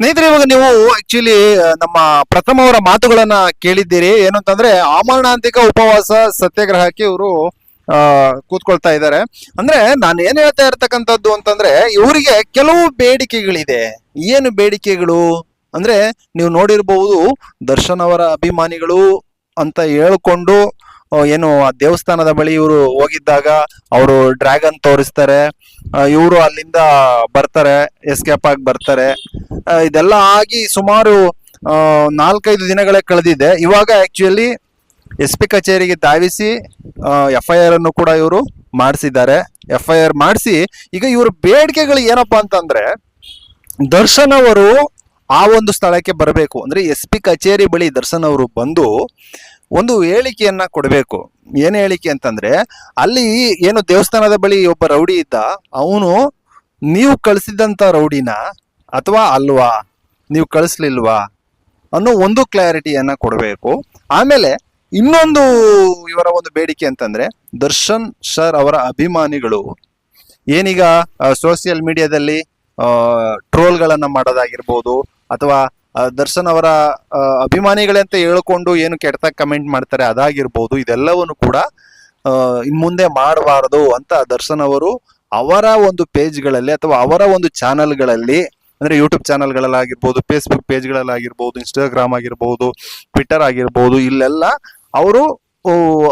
ಸ್ನೇಹಿತರೆ, ಇವಾಗ ನೀವು ಆಕ್ಚುಲಿ ನಮ್ಮ ಪ್ರಥಮ ಅವರ ಮಾತುಗಳನ್ನ ಕೇಳಿದ್ದೀರಿ. ಏನು ಅಂತಂದ್ರೆ ಆಮರಣಾಂತಿಕ ಉಪವಾಸ ಸತ್ಯಾಗ್ರಹಕ್ಕೆ ಇವರು ಕೂತ್ಕೊಳ್ತಾ ಇದ್ದಾರೆ. ಅಂದ್ರೆ, ನಾನು ಏನ್ ಹೇಳ್ತಾ ಇರ್ತಕ್ಕಂಥದ್ದು ಅಂತಂದ್ರೆ, ಇವರಿಗೆ ಕೆಲವು ಬೇಡಿಕೆಗಳಿದೆ. ಏನು ಬೇಡಿಕೆಗಳು? ಅಂದ್ರೆ, ನೀವು ನೋಡಿರಬಹುದು ದರ್ಶನ್ ಅವರ ಅಭಿಮಾನಿಗಳು ಅಂತ ಹೇಳ್ಕೊಂಡು ಏನು, ಆ ದೇವಸ್ಥಾನದ ಬಳಿ ಇವರು ಹೋಗಿದ್ದಾಗ, ಅವರು ಡ್ರ್ಯಾಗನ್ ತೋರಿಸ್ತಾರೆ. ಇವರು ಅಲ್ಲಿಂದ ಬರ್ತಾರೆ ಎಸ್ಕೇಪ್ ಆಗಿ ಬರ್ತಾರೆ. ಇದೆಲ್ಲ ಆಗಿ ಸುಮಾರು ನಾಲ್ಕೈದು ದಿನಗಳೇ ಕಳೆದಿದೆ. ಇವಾಗ ಆ್ಯಕ್ಚುಲಿ ಎಸ್ ಪಿ ಕಚೇರಿಗೆ ಧಾವಿಸಿ ಎಫ್ ಐ ಆರ್ ಅನ್ನು ಕೂಡ ಇವರು ಮಾಡಿಸಿದ್ದಾರೆ. ಎಫ್ ಐ ಆರ್ ಮಾಡಿಸಿ, ಈಗ ಇವರ ಬೇಡಿಕೆಗಳು ಏನಪ್ಪ ಅಂತಂದ್ರೆ, ದರ್ಶನ್ ಅವರು ಆ ಒಂದು ಸ್ಥಳಕ್ಕೆ ಬರಬೇಕು. ಅಂದ್ರೆ ಎಸ್ ಪಿ ಕಚೇರಿ ಬಳಿ ದರ್ಶನ್ ಅವರು ಬಂದು ಒಂದು ಹೇಳಿಕೆಯನ್ನ ಕೊಡಬೇಕು. ಏನು ಹೇಳಿಕೆ ಅಂತಂದ್ರೆ, ಅಲ್ಲಿ ಏನು ದೇವಸ್ಥಾನದ ಬಳಿ ಒಬ್ಬ ರೌಡಿ ಇದ್ದ, ಅವನು ನೀವು ಕಳಿಸಿದಂತ ರೌಡಿನ ಅಥವಾ ಅಲ್ವಾ? ನೀವು ಕಳಿಸ್ಲಿಲ್ವಾ? ಅನ್ನೋ ಒಂದು ಕ್ಲಾರಿಟಿಯನ್ನು ಕೊಡಬೇಕು. ಆಮೇಲೆ ಇನ್ನೊಂದು ಇವರ ಒಂದು ಬೇಡಿಕೆ ಅಂತಂದ್ರೆ, ದರ್ಶನ್ ಸರ್ ಅವರ ಅಭಿಮಾನಿಗಳು. ಏನೀಗ ಸೋಷಿಯಲ್ ಮೀಡಿಯಾದಲ್ಲಿ ಟ್ರೋಲ್ಗಳನ್ನ ಮಾಡೋದಾಗಿರ್ಬೋದು, ಅಥವಾ ದರ್ಶನ್ ಅವರ ಅಭಿಮಾನಿಗಳಂತ ಹೇಳ್ಕೊಂಡು ಏನು ಕೆಟ್ಟ ಕಮೆಂಟ್ ಮಾಡ್ತಾರೆ ಅದಾಗಿರ್ಬೋದು, ಇದೆಲ್ಲವನ್ನು ಕೂಡ ಇನ್ ಮುಂದೆ ಮಾಡಬಾರದು ಅಂತ ದರ್ಶನ್ ಅವರು ಅವರ ಒಂದು ಪೇಜ್ಗಳಲ್ಲಿ ಅಥವಾ ಅವರ ಒಂದು ಚಾನಲ್ಗಳಲ್ಲಿ ಅಂದ್ರೆ ಯೂಟ್ಯೂಬ್ ಚಾನಲ್ಗಳಲ್ಲಾಗಿರ್ಬೋದು ಫೇಸ್ಬುಕ್ ಪೇಜ್ಗಳಲ್ಲಾಗಿರ್ಬೋದು ಇನ್ಸ್ಟಾಗ್ರಾಮ್ ಆಗಿರ್ಬೋದು ಟ್ವಿಟರ್ ಆಗಿರ್ಬೋದು, ಇಲ್ಲೆಲ್ಲ ಅವರು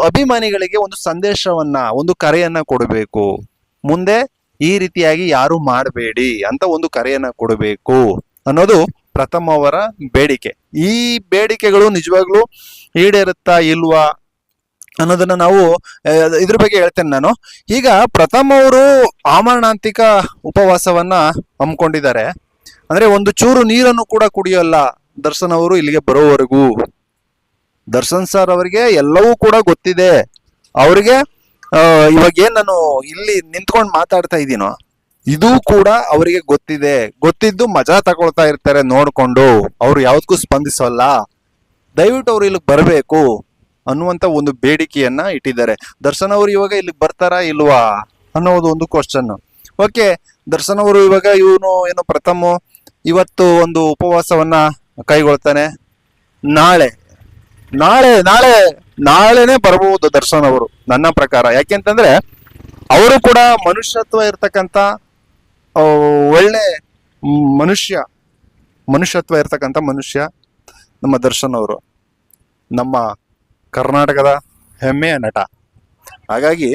ಅಭಿಮಾನಿಗಳಿಗೆ ಒಂದು ಸಂದೇಶವನ್ನ, ಒಂದು ಕರೆಯನ್ನ ಕೊಡಬೇಕು. ಮುಂದೆ ಈ ರೀತಿಯಾಗಿ ಯಾರು ಮಾಡಬೇಡಿ ಅಂತ ಒಂದು ಕರೆಯನ್ನ ಕೊಡಬೇಕು ಅನ್ನೋದು ಪ್ರಥಮ ಅವರ ಬೇಡಿಕೆ. ಈ ಬೇಡಿಕೆಗಳು ನಿಜವಾಗ್ಲೂ ಈಡೇರುತ್ತಾ ಇಲ್ವಾ ಅನ್ನೋದನ್ನ ನಾವು ಇದ್ರ ಬಗ್ಗೆ ಹೇಳ್ತೇನೆ ನಾನು. ಈಗ ಪ್ರಥಮ ಅವರು ಆಮರಣಾಂತಿಕ ಉಪವಾಸವನ್ನ ಹಮ್ಮಿಕೊಂಡಿದ್ದಾರೆ. ಅಂದ್ರೆ ಒಂದು ಚೂರು ನೀರನ್ನು ಕೂಡ ಕುಡಿಯೋಲ್ಲ ದರ್ಶನ್ ಅವರು ಇಲ್ಲಿಗೆ ಬರೋವರೆಗೂ. ದರ್ಶನ್ ಸರ್ ಅವರಿಗೆ ಎಲ್ಲವೂ ಕೂಡ ಗೊತ್ತಿದೆ. ಅವರಿಗೆ ಇವಾಗ ಏನ್ ನಾನು ಇಲ್ಲಿ ನಿಂತ್ಕೊಂಡು ಮಾತಾಡ್ತಾ ಇದ್ದೀನೋ, ಇದು ಕೂಡ ಅವರಿಗೆ ಗೊತ್ತಿದೆ. ಗೊತ್ತಿದ್ದು ಮಜಾ ತಗೊಳ್ತಾ ಇರ್ತಾರೆ ನೋಡ್ಕೊಂಡು. ಅವ್ರು ಯಾವ್ದಕ್ಕೂ ಸ್ಪಂದಿಸೋಲ್ಲ. ದಯವಿಟ್ಟು ಅವ್ರು ಇಲ್ಲಿಗೆ ಬರಬೇಕು ಅನ್ನುವಂತ ಒಂದು ಬೇಡಿಕೆಯನ್ನ ಇಟ್ಟಿದ್ದಾರೆ. ದರ್ಶನ್ ಅವರು ಇವಾಗ ಇಲ್ಲಿಗೆ ಬರ್ತಾರಾ ಇಲ್ವಾ ಅನ್ನೋದು ಒಂದು ಕ್ವಶನ್ ಓಕೆ, ದರ್ಶನ್ ಅವರು ಇವಾಗ ಇವನು ಏನು ಪ್ರಥಮ ಇವತ್ತು ಒಂದು ಉಪವಾಸವನ್ನ ಕೈಗೊಳ್ತಾನೆ. ನಾಳೆ ನಾಳೆ ನಾಳೆ, ನಾಳೆನೆ ಬರಬಹುದು ದರ್ಶನ್ ಅವರು, ನನ್ನ ಪ್ರಕಾರ. ಯಾಕೆಂತಂದ್ರೆ ಅವರು ಕೂಡ ಮನುಷ್ಯತ್ವ ಇರ್ತಕ್ಕಂಥ ಒಳ್ಳೆ ಮನುಷ್ಯ, ಮನುಷ್ಯತ್ವ ಇರ್ತಕ್ಕಂಥ ಮನುಷ್ಯ ನಮ್ಮ ದರ್ಶನ್ ಅವರು. ನಮ್ಮ ಕರ್ನಾಟಕದ ಹೆಮ್ಮೆಯ ನಟ. ಹಾಗಾಗಿ,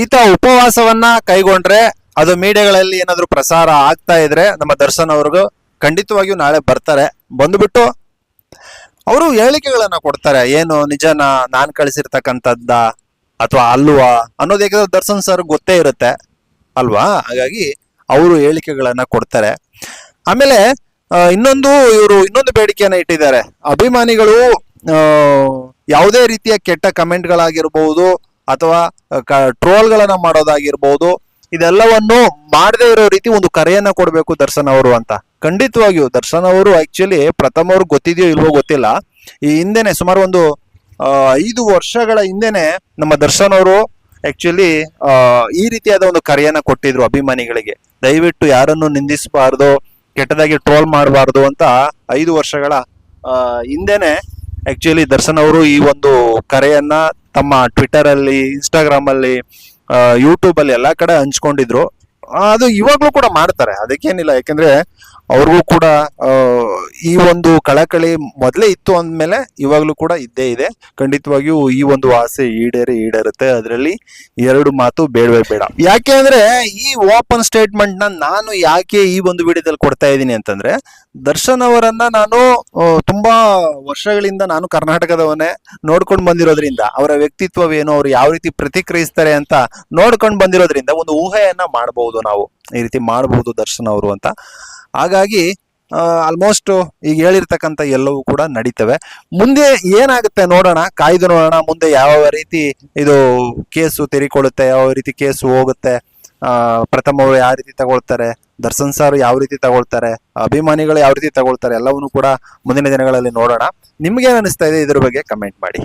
ಈತ ಉಪವಾಸವನ್ನ ಕೈಗೊಂಡ್ರೆ ಅದು ಮೀಡಿಯಾಗಳಲ್ಲಿ ಏನಾದರೂ ಪ್ರಸಾರ ಆಗ್ತಾ ಇದ್ರೆ ನಮ್ಮ ದರ್ಶನ್ ಅವ್ರಿಗೂ ಖಂಡಿತವಾಗಿಯೂ ನಾಳೆ ಬರ್ತಾರೆ. ಬಂದುಬಿಟ್ಟು ಅವರು ಹೇಳಿಕೆಗಳನ್ನ ಕೊಡ್ತಾರೆ. ಏನು ನಿಜನ ನಾನ್ ಕಳಿಸಿರ್ತಕ್ಕಂಥದ್ದ ಅಥವಾ ಅಲ್ವಾ ಅನ್ನೋದು ದರ್ಶನ್ ಸರ್ ಗೊತ್ತೇ ಇರುತ್ತೆ. ಅಲ್ವಾ? ಹಾಗಾಗಿ ಅವರು ಹೇಳಿಕೆಗಳನ್ನ ಕೊಡ್ತಾರೆ. ಆಮೇಲೆ ಇನ್ನೊಂದು ಇವರು ಇನ್ನೊಂದು ಬೇಡಿಕೆಯನ್ನ ಇಟ್ಟಿದ್ದಾರೆ. ಅಭಿಮಾನಿಗಳು ಯಾವುದೇ ರೀತಿಯ ಕೆಟ್ಟ ಕಮೆಂಟ್ಗಳಾಗಿರ್ಬೋದು ಅಥವಾ ಟ್ರೋಲ್ಗಳನ್ನ ಮಾಡೋದಾಗಿರ್ಬಹುದು ಇದೆಲ್ಲವನ್ನು ಮಾಡದೇ ಇರೋ ರೀತಿ ಒಂದು ಕರೆಯನ್ನ ಕೊಡಬೇಕು ದರ್ಶನ್ ಅವರು ಅಂತ. ಖಂಡಿತವಾಗಿಯೂ ದರ್ಶನ್ ಅವರು ಆಕ್ಚುಲಿ ಪ್ರಥಮ ಅವ್ರಿಗೆ ಗೊತ್ತಿದೆಯೋ ಇಲ್ವೋ ಗೊತ್ತಿಲ್ಲ. ಈ ಹಿಂದೆನೆ ಸುಮಾರು ಒಂದು ಐದು ವರ್ಷಗಳ ಹಿಂದೆನೆ ನಮ್ಮ ದರ್ಶನ್ ಅವರು ಆಕ್ಚುಲಿ ಈ ರೀತಿಯಾದ ಒಂದು ಕರೆಯನ್ನ ಕೊಟ್ಟಿದ್ರು ಅಭಿಮಾನಿಗಳಿಗೆ. ದಯವಿಟ್ಟು ಯಾರನ್ನು ನಿಂದಿಸಬಾರ್ದು, ಕೆಟ್ಟದಾಗಿ ಟ್ರೋಲ್ ಮಾಡಬಾರ್ದು ಅಂತ ಐದು ವರ್ಷಗಳ ಹಿಂದೆನೆ ಆಕ್ಚುಲಿ ದರ್ಶನ್ ಅವರು ಈ ಒಂದು ಕರೆಯನ್ನ ತಮ್ಮ ಟ್ವಿಟರ್ ಅಲ್ಲಿ ಇನ್ಸ್ಟಾಗ್ರಾಮ್ ಅಲ್ಲಿ ಯೂಟ್ಯೂಬ್ ಅಲ್ಲಿ ಎಲ್ಲಾ ಕಡೆ ಹಂಚ್ಕೊಂಡಿದ್ರು. ಅದು ಇವಾಗ್ಲೂ ಕೂಡ ಮಾಡ್ತಾರೆ. ಅದಕ್ಕೇನಿಲ್ಲ ಯಾಕಂದ್ರೆ ಅವ್ರಿಗೂ ಕೂಡ ಈ ಒಂದು ಕಳಕಳಿ ಮೊದಲೇ ಇತ್ತು ಅಂದಮೇಲೆ ಇವಾಗಲೂ ಕೂಡ ಇದ್ದೇ ಇದೆ. ಖಂಡಿತವಾಗಿಯೂ ಈ ಒಂದು ಆಸೆ ಈಡೇರಿ, ಈಡೇರುತ್ತೆ. ಅದರಲ್ಲಿ ಎರಡು ಮಾತು ಬೇಡವೇ ಬೇಡ. ಯಾಕೆ ಅಂದರೆ, ಈ ಓಪನ್ ಸ್ಟೇಟ್ಮೆಂಟ್ನ ನಾನು ಯಾಕೆ ಈ ಒಂದು ವಿಡಿಯೋದಲ್ಲಿ ಕೊಡ್ತಾ ಇದ್ದೀನಿ ಅಂತಂದ್ರೆ, ದರ್ಶನ್ ಅವರನ್ನ ನಾನು ತುಂಬ ವರ್ಷಗಳಿಂದ ನಾನು ಕರ್ನಾಟಕದವನೇ ನೋಡ್ಕೊಂಡು ಬಂದಿರೋದ್ರಿಂದ, ಅವರ ವ್ಯಕ್ತಿತ್ವವೇನು, ಅವರು ಯಾವ ರೀತಿ ಪ್ರತಿಕ್ರಿಯಿಸ್ತಾರೆ ಅಂತ ನೋಡ್ಕೊಂಡು ಬಂದಿರೋದ್ರಿಂದ ಒಂದು ಊಹೆಯನ್ನ ಮಾಡಬಹುದು ನಾವು. ಈ ರೀತಿ ಮಾಡಬಹುದು ದರ್ಶನ್ ಅವರು ಅಂತ. ಹಾಗಾಗಿ ಆಲ್ಮೋಸ್ಟ್ ಈಗ ಹೇಳಿರ್ತಕ್ಕಂಥ ಎಲ್ಲವೂ ಕೂಡ ನಡೀತವೆ. ಮುಂದೆ ಏನಾಗುತ್ತೆ ನೋಡೋಣ ಕಾಯ್ದು ನೋಡೋಣ ಮುಂದೆ ಯಾವ ರೀತಿ ಇದು ಕೇಸು ತೆರಿಕೊಳ್ಳುತ್ತೆ ಯಾವ ರೀತಿ ಕೇಸು ಹೋಗುತ್ತೆ ಆ, ಪ್ರಥಮ ಅವರು ಯಾವ ರೀತಿ ತಗೊಳ್ತಾರೆ ದರ್ಶನ್ ಸಾರು ಯಾವ ರೀತಿ ತಗೊಳ್ತಾರೆ ಅಭಿಮಾನಿಗಳು ಯಾವ ರೀತಿ ತಗೊಳ್ತಾರೆ ಎಲ್ಲವನ್ನೂ ಕೂಡ ಮುಂದಿನ ದಿನಗಳಲ್ಲಿ ನೋಡೋಣ. ನಿಮ್ಗೆ ಏನಿಸ್ತಾ ಇದೆ ಇದ್ರ ಬಗ್ಗೆ ಕಮೆಂಟ್ ಮಾಡಿ.